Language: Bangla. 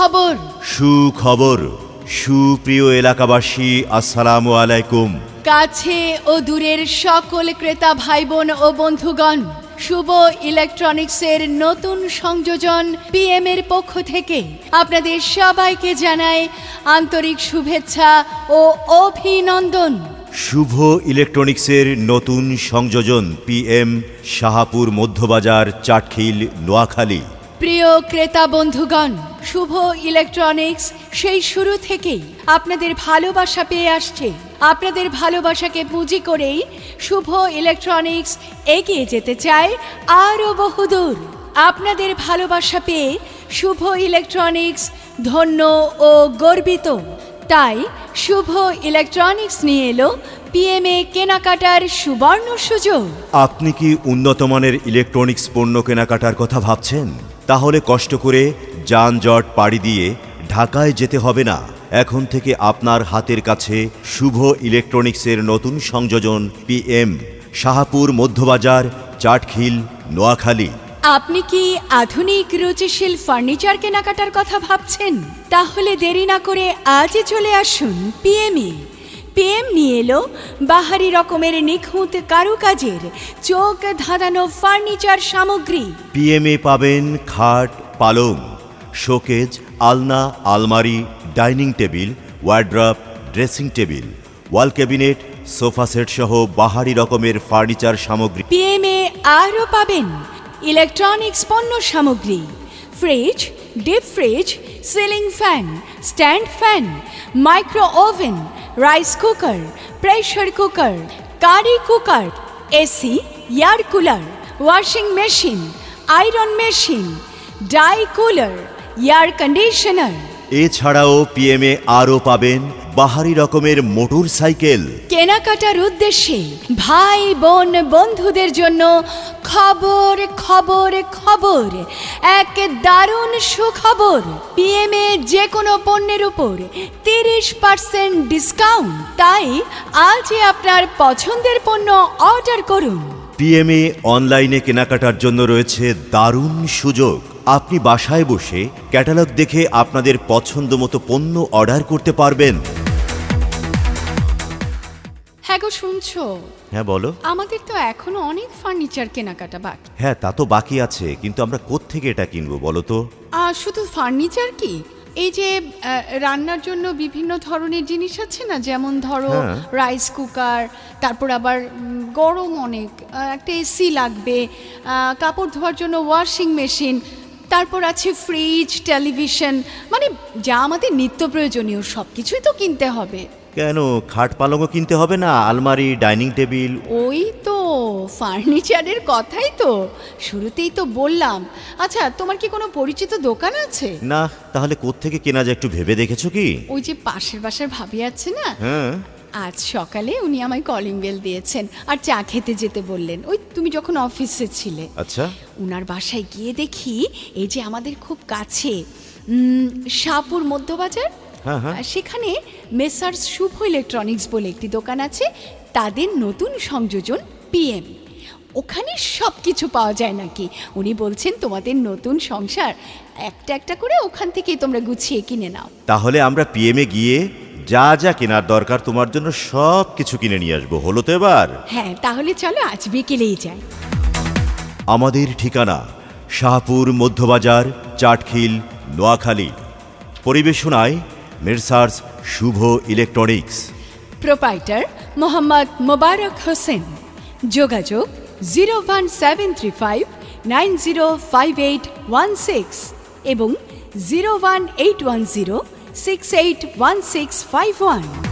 সুখবর সুখবর। সুপ্রিয় এলাকাবাসী আসসালামু আলাইকুম। কাছে ও দূরের সকল ক্রেতা ভাই বোন ও বন্ধুগণ শুভ ইলেকট্রনিক্সের নতুন সংযোজন পিএম এর পক্ষ থেকে আপনাদের সবাইকে জানায় আন্তরিক শুভেচ্ছা ও অভিনন্দন। শুভ ইলেকট্রনিক্সের নতুন সংযোজন পিএম শাহাপুর মধ্যবাজার চাটখিল নোয়াখালী। প্রিয় ক্রেতা বন্ধুগণ, শুভ ইলেকট্রনিক্স সেই শুরু থেকেই আপনাদের ভালোবাসা পেয়ে আসছে। আপনাদের ভালোবাসাকে পুঁজি করেই শুভ ইলেকট্রনিক্স এগিয়ে যেতে চায় আরও বহুদূর। আপনাদের ভালোবাসা পেয়ে শুভ ইলেকট্রনিক্স ধন্য ও গর্বিত। তাই শুভ ইলেকট্রনিক্স নিয়ে এলো পিএমএ কেনাকাটার সুবর্ণ সুযোগ। আপনি কি উন্নতমানের ইলেকট্রনিক্স পণ্য কেনাকাটার কথা ভাবছেন? তাহলে কষ্ট করে যানজট পাড়ি দিয়ে ঢাকায় যেতে হবে না। এখন থেকে আপনার হাতের কাছে শুভ ইলেকট্রনিক্সের নতুন সংযোজন পিএম শাহাপুর মধ্যবাজার, চাটখিল, নোয়াখালী। আপনি কি আধুনিক রুচিশীল ফার্নিচার কেনাকাটার কথা ভাবছেন? তাহলে দেরি না করে আজই চলে আসুন পিএমই পিএম নিয়ে এলো বাহারি রকমের নিখুঁত কারুকাজের চোখ ধাঁধানো ফার্নিচার সামগ্রী। পিএমএ পাবেন খাট পালং শোকেজ আলনা আলমারি dining table wardrobe dressing table wall cabinet sofa set সহ বাহারি রকমের ফার্নিচার সামগ্রী। পিএমএ আরও পাবেন ইলেকট্রনিক্স পণ্য সামগ্রী fridge deep fridge ceiling fan stand fan micro oven rice cooker pressure cooker curry cooker AC air cooler washing machine iron machine die cooler air conditioner এছাড়াও পিএমএ আরও পাবেন বাহারি রকমের মোটর সাইকেল। কেনাকাটার উদ্দেশ্যে ভাই বোন বন্ধুদের জন্য খবর খবর খবর। এক দারুণ সুখবর পিএমএ যে কোনো পণ্যের উপর তিরিশ পার্সেন্ট ডিসকাউন্ট। তাই আজই আপনার পছন্দের পণ্য অর্ডার করুন। পিএমএ অনলাইনে কেনাকাটার জন্য রয়েছে দারুণ সুযোগ। আপনি বাসায় বসে ক্যাটালগ দেখে আপনাদের পছন্দ মতো পণ্য অর্ডার করতে পারবেন। হ্যাঁ গো শুনছো? হ্যাঁ বলো। আমাদের তো এখনও অনেক ফার্নিচার কেনাকাটা বাকি। হ্যাঁ তা তো বাকি আছে কিন্তু আমরা কোত্থেকে এটা কিনবো বলো তো? আর শুধু ফার্নিচার কি? এই যে আহ, রান্নার জন্য বিভিন্ন ধরনের জিনিস আছে না? যেমন ধরো হ্যাঁ। রাইস কুকার তারপর আবার উম, গরম অনেক আহ, একটা এসি লাগবে আহ, কাপড় ধোয়ার জন্য ওয়াশিং মেশিন তারপর আছে ফ্রিজ টেলিভিশন মানে যা আমাদের নিত্য প্রয়োজনীয় সব কিছুই তো কিনতে হবে। কেন? খাট পালংও কিনতে হবে না? আলমারি ডাইনিং টেবিল? ওই তো ফার্নিচারের কথাই তো। শুরুতেই তো বললাম। আচ্ছা তোমার কি কোনো পরিচিত দোকান আছে? না তাহলে কোত্থেকে কেনা যায় একটু ভেবে দেখেছ কি? ওই যে পাশের বাসার ভাবি আছে না? হ্যাঁ। আজ সকালে উনি আমায় কলিং বেল দিয়েছেন আর চা খেতে যেতে বললেন। ওই তুমি যখন অফিসে ছিলে। আচ্ছা। উনার বাসায় গিয়ে দেখি এই যে আমাদের খুব কাছে উম, শাহপুর মধ্যবাজার। হ্যাঁ, হ্যাঁ। আর সেখানে মেসার্স শুভ ইলেকট্রনিক্স বলে একটি দোকান আছে তাদের নতুন সংযোজন পিএম ওখানে সব কিছু পাওয়া যায় নাকি? উনি বলছেন তোমাদের নতুন সংসার একটা একটা করে ওখান থেকেই তোমরা গুছিয়ে কিনে নাও। তাহলে আমরা পিএমএ গিয়ে যা যা কেনার দরকার তোমার জন্য সব কিছু কিনে নিয়ে আসব হলো তো এবার? হ্যাঁ তাহলে চলো আজ বিকেলেই যাই। আমাদের ঠিকানা Shahpur Madhyabazar Chatkhil Noakhali. পরিবেশনায় messrs Shuvo electronics. Proprietor Mohammad Mobarak Hossain. যোগাযোগ zero one seven three five nine zero five eight one six এবং zero one eight one zero six eight one six five one